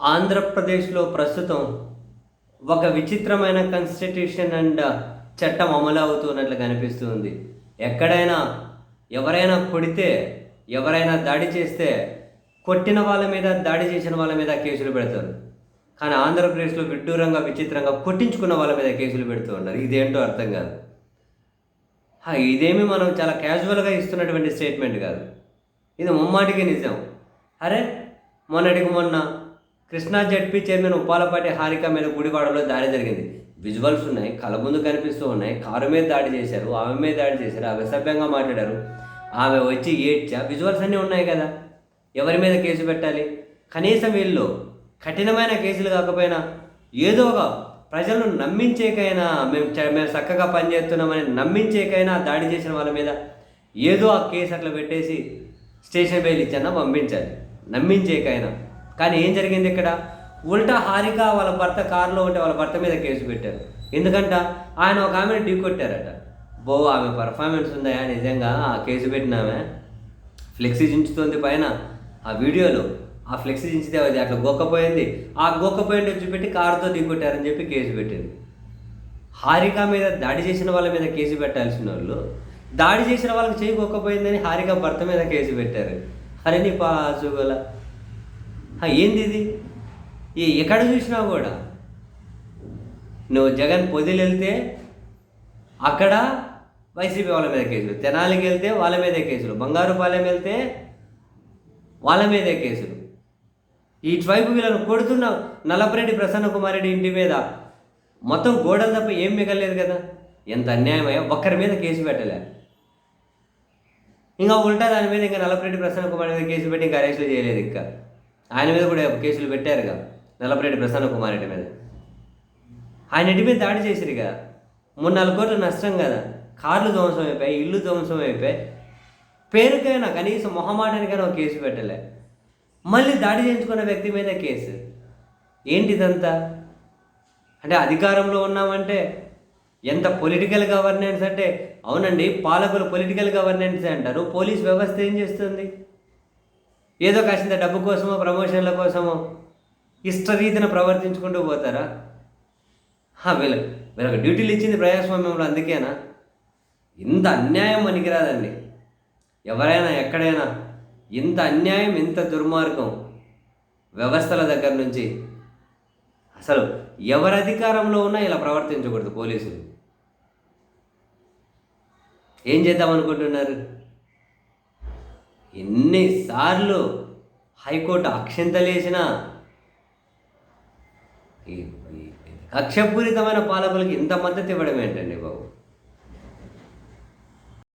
ఆంధ్రప్రదేశ్లో ప్రస్తుతం ఒక విచిత్రమైన కాన్స్టిట్యూషన్ అండ్ చట్టం అమలు అవుతున్నట్లు కనిపిస్తుంది. ఎక్కడైనా ఎవరైనా కొడితే ఎవరైనా దాడి చేస్తే కొట్టిన వాళ్ళ మీద దాడి చేసిన వాళ్ళ మీద కేసులు పెడతారు. కానీ ఆంధ్రప్రదేశ్లో విడ్డూరంగా విచిత్రంగా కొట్టించుకున్న వాళ్ళ మీద కేసులు పెడుతూ ఉన్నారు. ఇదేంటో అర్థం కాదు. ఇదేమి మనం చాలా క్యాజువల్గా ఇస్తున్నటువంటి స్టేట్మెంట్ కాదు. ఇది ముమ్మాటికి నిజం. అరే మొన్నటికి మొన్న కృష్ణా జడ్పీ చైర్మన్ ఉప్పాలపాటి హారిక మీద గుడివాడలో దాడి జరిగింది. విజువల్స్ ఉన్నాయి కళ్ళ ముందు కనిపిస్తూ ఉన్నాయి. కారు మీద దాడి చేశారు ఆమె మీద దాడి చేశారు ఆమె సభ్యంగా మాట్లాడారు. ఆమె వచ్చి ఏడ్చా విజువల్స్ అన్నీ ఉన్నాయి కదా ఎవరి మీద కేసు పెట్టాలి? కనీసం వీళ్ళు కఠినమైన కేసులు కాకపోయినా ఏదో ఒక ప్రజలను నమ్మించేకైనా మేము చ- మేము చక్కగా పనిచేస్తున్నామని నమ్మించేకైనా దాడి చేసిన వాళ్ళ మీద ఏదో ఆ కేసు అట్లా పెట్టేసి స్టేషన్ బెయిల్ ఇచ్చన్నా పంపించాలి. నమ్మించేకైనా. కానీ ఏం జరిగింది ఇక్కడ? ఉల్టా హారిక వాళ్ళ భర్త కారులో ఉంటే వాళ్ళ భర్త మీద కేసు పెట్టారు. ఎందుకంట? ఆయన ఒక ఆమెను ఢీ కొట్టారట. బో ఆమె పర్ఫార్మెన్స్ ఉందా? నిజంగా ఆ కేసు పెట్టినామే. ఫ్లెక్సీ చించుతుంది పైన. ఆ వీడియోలో ఆ ఫ్లెక్సీ చించితే అది అట్లా గొక్కపోయింది. ఆ గొక్కపోయింది చూపెట్టి కారుతో ఢీకొట్టారని చెప్పి కేసు పెట్టింది. హారిక మీద దాడి చేసిన వాళ్ళ మీద కేసు పెట్టాల్సిన వాళ్ళు దాడి చేసిన వాళ్ళకి చేయి గొక్కపోయిందని హారిక భర్త మీద కేసు పెట్టారు. అరే నీ పా ఆ, ఏంది ఇది? ఈ ఎక్కడ చూసినా కూడా? నువ్వు జగన్ పొదిలు వెళ్తే అక్కడ వైసీపీ వాళ్ళ మీద కేసులు తెనాలికి వెళ్తే వాళ్ళ మీదే కేసులు బంగారుపాలెం వెళ్తే వాళ్ళ మీదే కేసులు. ఇటువైపు వీళ్ళను కొడుతున్న నల్లపరెడ్డి ప్రసన్న కుమారెడ్డి ఇంటి మీద మొత్తం గోడలు తప్ప ఏం మిగలేదు కదా? ఎంత అన్యాయమయ్యా ఒక్కరి మీద కేసు పెట్టలే. ఇంకా ఉల్టా దాని మీద ఇంకా నల్లపరెడ్డి ప్రసన్న కుమార్ మీద కేసు పెట్టి ఇంకా అరెస్టులు చేయలేదు ఇంకా. ఆయన మీద కూడా కేసులు పెట్టారుగా. నల్లపరెడ్డి ప్రసన్న కుమార్ రెడ్డి మీద. ఆయన ఇంటి మీద దాడి చేసిరు కదా మూడు నాలుగు కోట్ల నష్టం కదా. కార్లు ధ్వంసం అయిపోయాయి ఇల్లు ధ్వంసం అయిపోయాయి. పేరుకైనా కనీసం మొహమాటానికైనా ఒక కేసు పెట్టలే. మళ్ళీ దాడి చేయించుకున్న వ్యక్తి మీద కేసు. ఏంటి ఇదంతా అంటే అధికారంలో ఉన్నామంటే ఎంత పొలిటికల్ గవర్నెన్స్ అంటే అవునండి పాలకులు పొలిటికల్ గవర్నెన్స్ అంటారు. పోలీస్ వ్యవస్థ ఏం చేస్తుంది? ఏదో కాసింత డబ్బు కోసమో ప్రమోషన్ల కోసమో ఇష్టరీతిన ప్రవర్తించుకుంటూ పోతారా? వీళ్ళ వీళ్ళకి డ్యూటీలు ఇచ్చింది ప్రజాస్వామ్యంలో అందుకేనా? ఇంత అన్యాయం పనికిరాదండి. ఎవరైనా ఎక్కడైనా ఇంత అన్యాయం ఇంత దుర్మార్గం వ్యవస్థల దగ్గర నుంచి అసలు ఎవరి అధికారంలో ఉన్నా ఇలా ప్రవర్తించకూడదు పోలీసులు. ఏం చేద్దాం అనుకుంటున్నారు? ఎన్నిసార్లు హైకోర్టు అక్షింతలేసినా ఈ కక్షపూరితమైన పాలకులకు ఇంత మద్దతు ఇవ్వడం ఏంటండి బాబు?